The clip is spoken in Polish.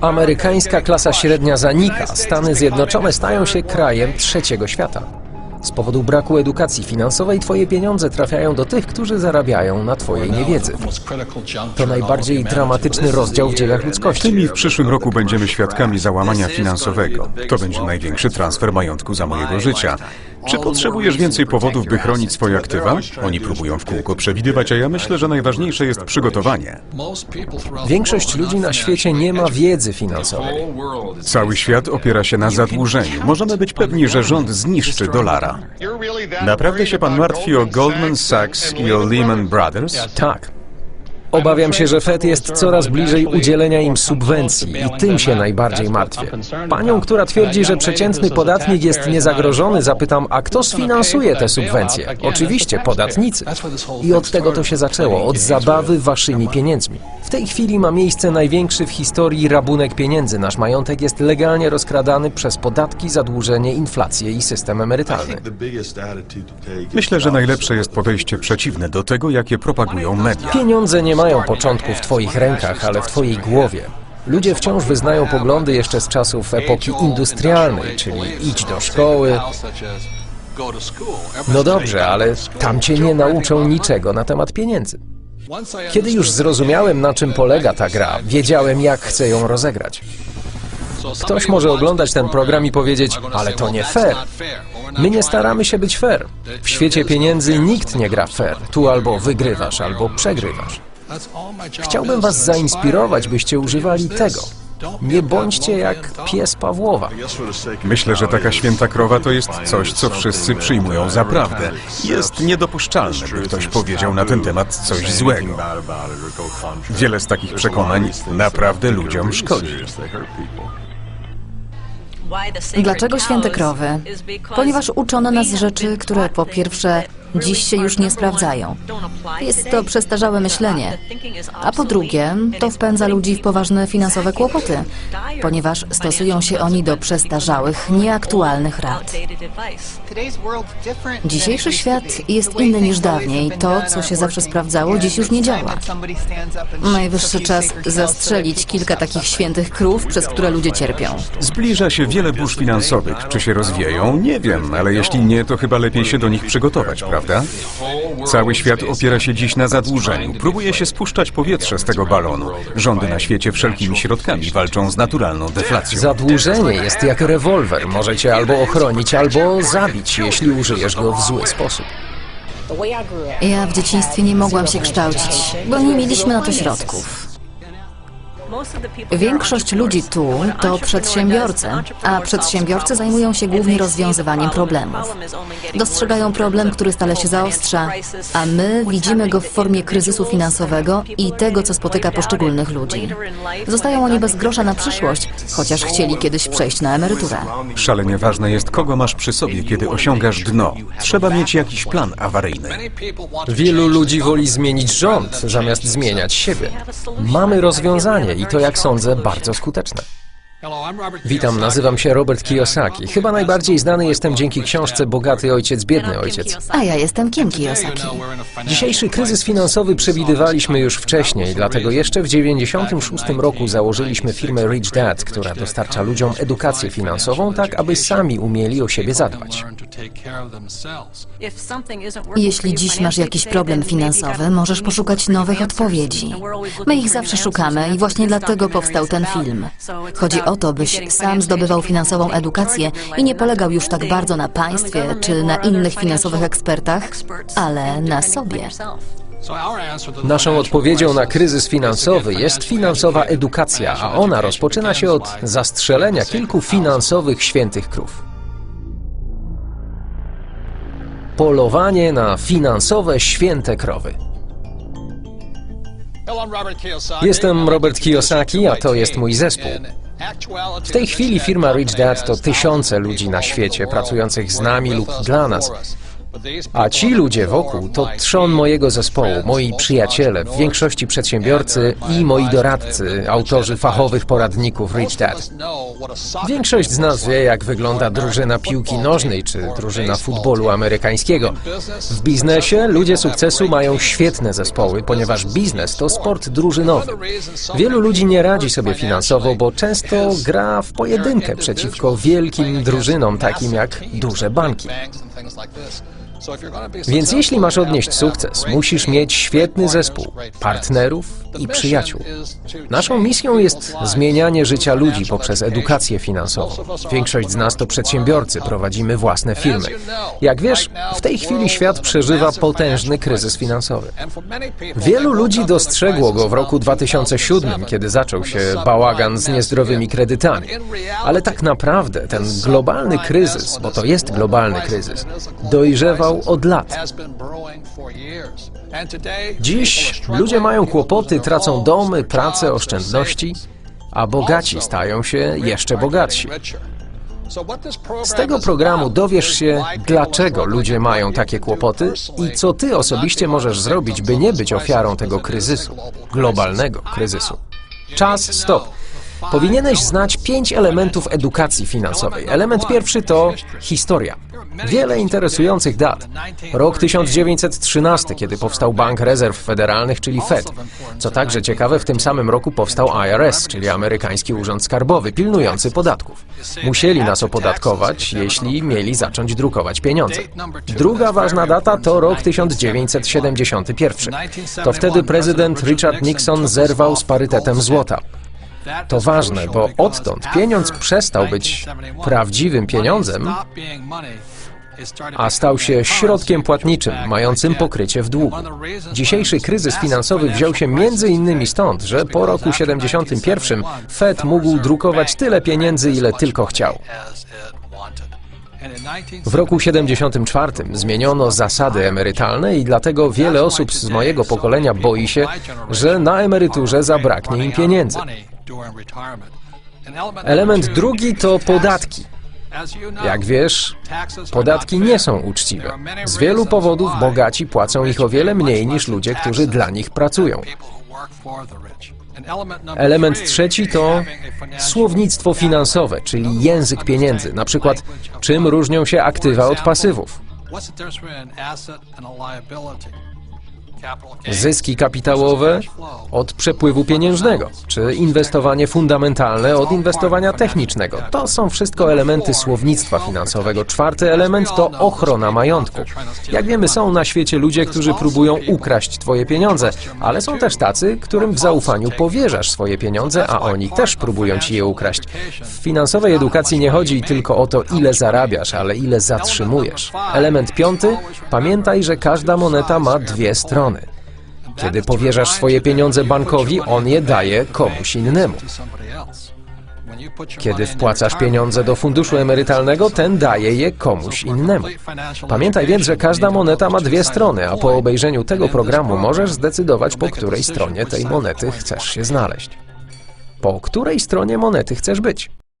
Amerykańska klasa średnia zanika. Stany Zjednoczone stają się krajem trzeciego świata. Z powodu braku edukacji finansowej twoje pieniądze trafiają do tych, którzy zarabiają na twojej niewiedzy. To najbardziej dramatyczny rozdział w dziejach ludzkości. Tym i w przyszłym roku będziemy świadkami załamania finansowego. To będzie największy transfer majątku za mojego życia. Czy potrzebujesz więcej powodów, by chronić swoje aktywa? Oni próbują w kółko przewidywać, a ja myślę, że najważniejsze jest przygotowanie. Większość ludzi na świecie nie ma wiedzy finansowej. Cały świat opiera się na zadłużeniu. Możemy być pewni, że rząd zniszczy dolara. Naprawdę się pan martwi o Goldman Sachs i o Lehman Brothers? Tak. Obawiam się, że Fed jest coraz bliżej udzielenia im subwencji i tym się najbardziej martwię. Panią, która twierdzi, że przeciętny podatnik jest niezagrożony, zapytam, a kto sfinansuje te subwencje? Oczywiście podatnicy. I od tego to się zaczęło, od zabawy waszymi pieniędzmi. W tej chwili ma miejsce największy w historii rabunek pieniędzy. Nasz majątek jest legalnie rozkradany przez podatki, zadłużenie, inflację i system emerytalny. Myślę, że najlepsze jest podejście przeciwne do tego, jakie propagują media. Pieniądze nie mają początku w Twoich rękach, ale w Twojej głowie. Ludzie wciąż wyznają poglądy jeszcze z czasów epoki industrialnej, czyli idź do szkoły. No dobrze, ale tam cię nie nauczą niczego na temat pieniędzy. Kiedy już zrozumiałem, na czym polega ta gra, wiedziałem, jak chcę ją rozegrać. Ktoś może oglądać ten program i powiedzieć, ale to nie fair. My nie staramy się być fair. W świecie pieniędzy nikt nie gra fair. Tu albo wygrywasz, albo przegrywasz. Chciałbym Was zainspirować, byście używali tego. Nie bądźcie jak pies Pawłowa. Myślę, że taka święta krowa to jest coś, co wszyscy przyjmują za prawdę. Jest niedopuszczalne, by ktoś powiedział na ten temat coś złego. Wiele z takich przekonań naprawdę ludziom szkodzi. Dlaczego święte krowy? Ponieważ uczono nas rzeczy, które po pierwsze dziś się już nie sprawdzają. Jest to przestarzałe myślenie. A po drugie, to wpędza ludzi w poważne finansowe kłopoty, ponieważ stosują się oni do przestarzałych, nieaktualnych rad. Dzisiejszy świat jest inny niż dawniej. To, co się zawsze sprawdzało, dziś już nie działa. Najwyższy czas zastrzelić kilka takich świętych krów, przez które ludzie cierpią. Zbliża się wiele burz finansowych. Czy się rozwijają? Nie wiem, ale jeśli nie, to chyba lepiej się do nich przygotować, prawda? Cały świat opiera się dziś na zadłużeniu. Próbuje się spuszczać powietrze z tego balonu. Rządy na świecie wszelkimi środkami walczą z naturalną deflacją. Zadłużenie jest jak rewolwer. Może cię albo ochronić, albo zabić, jeśli użyjesz go w zły sposób. Ja w dzieciństwie nie mogłam się kształcić, bo nie mieliśmy na to środków. Większość ludzi tu to przedsiębiorcy, a przedsiębiorcy zajmują się głównie rozwiązywaniem problemów. Dostrzegają problem, który stale się zaostrza, a my widzimy go w formie kryzysu finansowego i tego, co spotyka poszczególnych ludzi. Zostają oni bez grosza na przyszłość, chociaż chcieli kiedyś przejść na emeryturę. Szalenie ważne jest, kogo masz przy sobie, kiedy osiągasz dno. Trzeba mieć jakiś plan awaryjny. Wielu ludzi woli zmienić rząd, zamiast zmieniać siebie. Mamy rozwiązanie i to, jak sądzę, bardzo skuteczne. Witam, nazywam się Robert Kiyosaki. Chyba najbardziej znany jestem dzięki książce Bogaty ojciec, biedny ojciec. A ja jestem Kim Kiyosaki. Dzisiejszy kryzys finansowy przewidywaliśmy już wcześniej, dlatego jeszcze w 1996 roku założyliśmy firmę Rich Dad, która dostarcza ludziom edukację finansową, tak aby sami umieli o siebie zadbać. Jeśli dziś masz jakiś problem finansowy, możesz poszukać nowych odpowiedzi. My ich zawsze szukamy i właśnie dlatego powstał ten film. Chodzi o to, byś sam zdobywał finansową edukację i nie polegał już tak bardzo na państwie czy na innych finansowych ekspertach, ale na sobie. Naszą odpowiedzią na kryzys finansowy jest finansowa edukacja, a ona rozpoczyna się od zastrzelenia kilku finansowych świętych krów. Polowanie na finansowe święte krowy. Jestem Robert Kiyosaki, a to jest mój zespół. W tej chwili firma Rich Dad to tysiące ludzi na świecie pracujących z nami lub dla nas. A ci ludzie wokół to trzon mojego zespołu, moi przyjaciele, w większości przedsiębiorcy i moi doradcy, autorzy fachowych poradników Rich Dad. Większość z nas wie, jak wygląda drużyna piłki nożnej czy drużyna futbolu amerykańskiego. W biznesie ludzie sukcesu mają świetne zespoły, ponieważ biznes to sport drużynowy. Wielu ludzi nie radzi sobie finansowo, bo często gra w pojedynkę przeciwko wielkim drużynom, takim jak duże banki. Więc jeśli masz odnieść sukces, musisz mieć świetny zespół, partnerów i przyjaciół. Naszą misją jest zmienianie życia ludzi poprzez edukację finansową. Większość z nas to przedsiębiorcy, prowadzimy własne firmy. Jak wiesz, w tej chwili świat przeżywa potężny kryzys finansowy. Wielu ludzi dostrzegło go w roku 2007, kiedy zaczął się bałagan z niezdrowymi kredytami. Ale tak naprawdę ten globalny kryzys, bo to jest globalny kryzys, dojrzewał od lat. Dziś ludzie mają kłopoty, tracą domy, pracę, oszczędności, a bogaci stają się jeszcze bogatsi. Z tego programu dowiesz się, dlaczego ludzie mają takie kłopoty i co ty osobiście możesz zrobić, by nie być ofiarą tego kryzysu, globalnego kryzysu. Czas stop. Powinieneś znać pięć elementów edukacji finansowej. Element pierwszy to historia. Wiele interesujących dat. Rok 1913, kiedy powstał Bank Rezerw Federalnych, czyli Fed. Co także ciekawe, w tym samym roku powstał IRS, czyli Amerykański Urząd Skarbowy, pilnujący podatków. Musieli nas opodatkować, jeśli mieli zacząć drukować pieniądze. Druga ważna data to rok 1971. To wtedy prezydent Richard Nixon zerwał z parytetem złota. To ważne, bo odtąd pieniądz przestał być prawdziwym pieniądzem, a stał się środkiem płatniczym, mającym pokrycie w długu. Dzisiejszy kryzys finansowy wziął się między innymi stąd, że po roku 71 Fed mógł drukować tyle pieniędzy, ile tylko chciał. W roku 74 zmieniono zasady emerytalne i dlatego wiele osób z mojego pokolenia boi się, że na emeryturze zabraknie im pieniędzy. Element drugi to podatki. Jak wiesz, podatki nie są uczciwe. Z wielu powodów bogaci płacą ich o wiele mniej niż ludzie, którzy dla nich pracują. Element trzeci to słownictwo finansowe, czyli język pieniędzy. Na przykład, czym różnią się aktywa od pasywów. Zyski kapitałowe od przepływu pieniężnego, czy inwestowanie fundamentalne od inwestowania technicznego. To są wszystko elementy słownictwa finansowego. Czwarty element to ochrona majątku. Jak wiemy, są na świecie ludzie, którzy próbują ukraść twoje pieniądze, ale są też tacy, którym w zaufaniu powierzasz swoje pieniądze, a oni też próbują ci je ukraść. W finansowej edukacji nie chodzi tylko o to, ile zarabiasz, ale ile zatrzymujesz. Element piąty, pamiętaj, że każda moneta ma dwie strony. Kiedy powierzasz swoje pieniądze bankowi, on je daje komuś innemu. Kiedy wpłacasz pieniądze do funduszu emerytalnego, ten daje je komuś innemu. Pamiętaj więc, że każda moneta ma dwie strony, a po obejrzeniu tego programu możesz zdecydować, po której stronie tej monety chcesz się znaleźć. Po której stronie monety chcesz być.